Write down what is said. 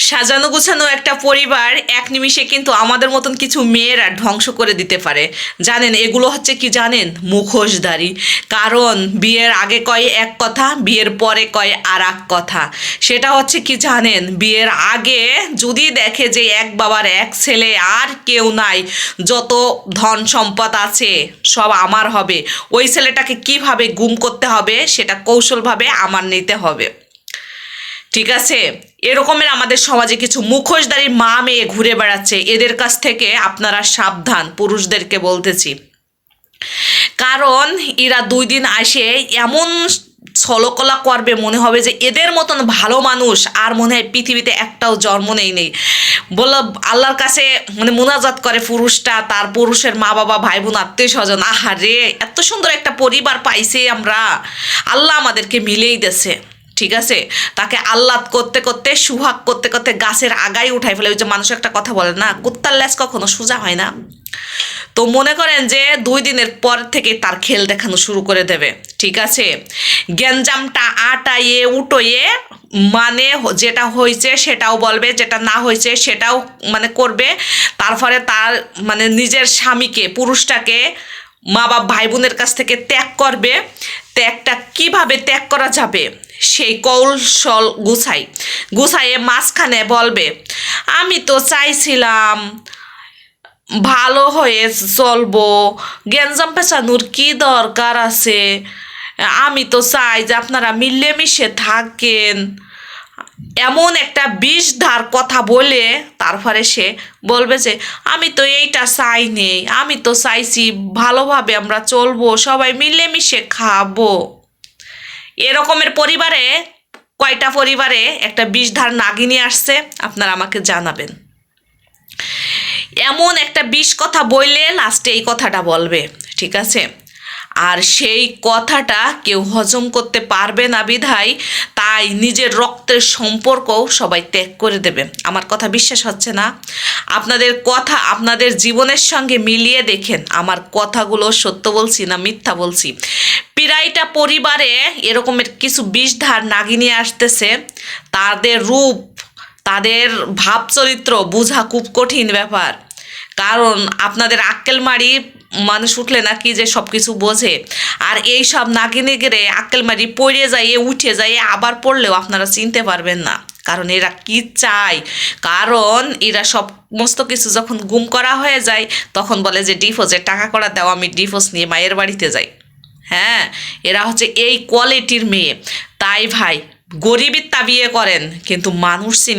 সাজানো গোছানো একটা পরিবার এক নিমিষে কিন্তু আমাদের মতন কিছু মেয়েরা ধ্বংস করে দিতে পারে। জানেন, এগুলো হচ্ছে কি জানেন? মুখোশধারী। কারণ, বিয়ের আগে কয় এক কথা, বিয়ের পরে কয় আর এক কথা। সেটা হচ্ছে কি জানেন? বিয়ের আগে যদি দেখে যে এক বাবার এক ছেলে আর কেউ নাই, যত ধন সম্পদ আছে সব আমার হবে। ওই ছেলেটাকে কীভাবে গুম করতে হবে, সেটা কৌশলভাবে আমার নিতে হবে। ঠিক আছে? এরকমের আমাদের সমাজে কিছু মুখোশধারী মা মেয়ে ঘুরে বেড়াচ্ছে। এদের কাছ থেকে আপনারা সাবধান, পুরুষদেরকে বলতেছি। কারণ এরা দুই দিন আসে এমন ছলকলা করবে, মনে হবে যে এদের মতন ভালো মানুষ আর মনে হয় পৃথিবীতে একটাও জন্ম নেই নেই। বলল, আল্লাহর কাছে মানে মোনাজাত করে পুরুষটা, তার পুরুষের মা বাবা, ভাই বোন, আত্মীয় স্বজন। আহারে, এত সুন্দর একটা পরিবার পাইছি আমরা। আল্লাহ আমাদেরকে মিলেই দেছে ঠিক আছে? তাকে আহ্লাদ করতে করতে, সুহাগ করতে করতে গাছের আগায় উঠাই ফেলে। ওই যে মানুষ একটা কথা বলে না, কুত্তার ল্যাস কখনো সোজা হয় না। তো মনে করেন যে দুই দিনের পর থেকে তার খেল দেখানো শুরু করে দেবে। ঠিক আছে? গ্যাঞ্জামটা আটাইয়ে উটোয়ে মানে যেটা হয়েছে সেটাও বলবে, যেটা না হয়েছে সেটাও মানে করবে। তারপরে তার মানে নিজের স্বামীকে, পুরুষটাকে মা বাপ ভাই বোনের কাছ থেকে ত্যাগ করবে। ত্যাগটা কীভাবে ত্যাগ করা যাবে? সেই কৌশল গুছাই। গুছাইয়ে মাঝখানে বলবে, আমি তো চাইছিলাম ভালো হয়ে চলবো। গ্যাঞ্জাম পেঁচানোর কী দরকার আছে? আমি তো চাই যে আপনারা মিলেমিশে থাকেন। এমন একটা বিষ ধার কথা বলে তারপরে সে বলবে যে, আমি তো এইটা চাই নেই, আমি তো চাইছি ভালোভাবে আমরা চলবো, সবাই মিলেমিশে খাব। এরকমের পরিবারে, কয়টা পরিবারে একটা বিষধার নাগিনী আসছে, আপনারা আমাকে জানাবেন। এমন একটা বিষ কথা বললে লাস্টে এই কথাটা বলবে, ঠিক আছে? আর সেই কথাটা কেউ হজম করতে পারবে না বিধায় তাই নিজের রক্তের সম্পর্কও সবাই ত্যাগ করে দেবে। আমার কথা বিশ্বাস হচ্ছে না। আপনাদের কথা আপনাদের জীবনের সঙ্গে মিলিয়ে দেখেন। আমার কথাগুলো সত্য বলছি না মিথ্যা বলছি? পিরাইটা পরিবারে এরকমের কিছু বিষধার নাগিনী আসতেছে। তাদের রূপ, তাদের ভাব চরিত্র বোঝা খুব কঠিন ব্যাপার। কারণ আপনাদের আক্কেল মারি মানুষ উঠলে নাকি যে সব কিছু বোঝে। আর এই সব নাগিনে গেলে আক্কেল মারি পড়ে যাইয়ে উঠে যাইয়ে আবার পড়লেও আপনারা চিনতে পারবেন না। কারণ এরা কি চায়? কারণ এরা সমস্ত কিছু যখন গুম করা হয়ে যায়, তখন বলে যে ডিফোজের টাকা করা দাও, আমি ডিফোজ নিয়ে মায়ের বাড়িতে যাই। হ্যাঁ এরা হচ্ছে এই কোয়ালিটির মেয়ে। তাই ভাই গরিবের তা বিয়ে করেন, কিন্তু মানুষ চিনে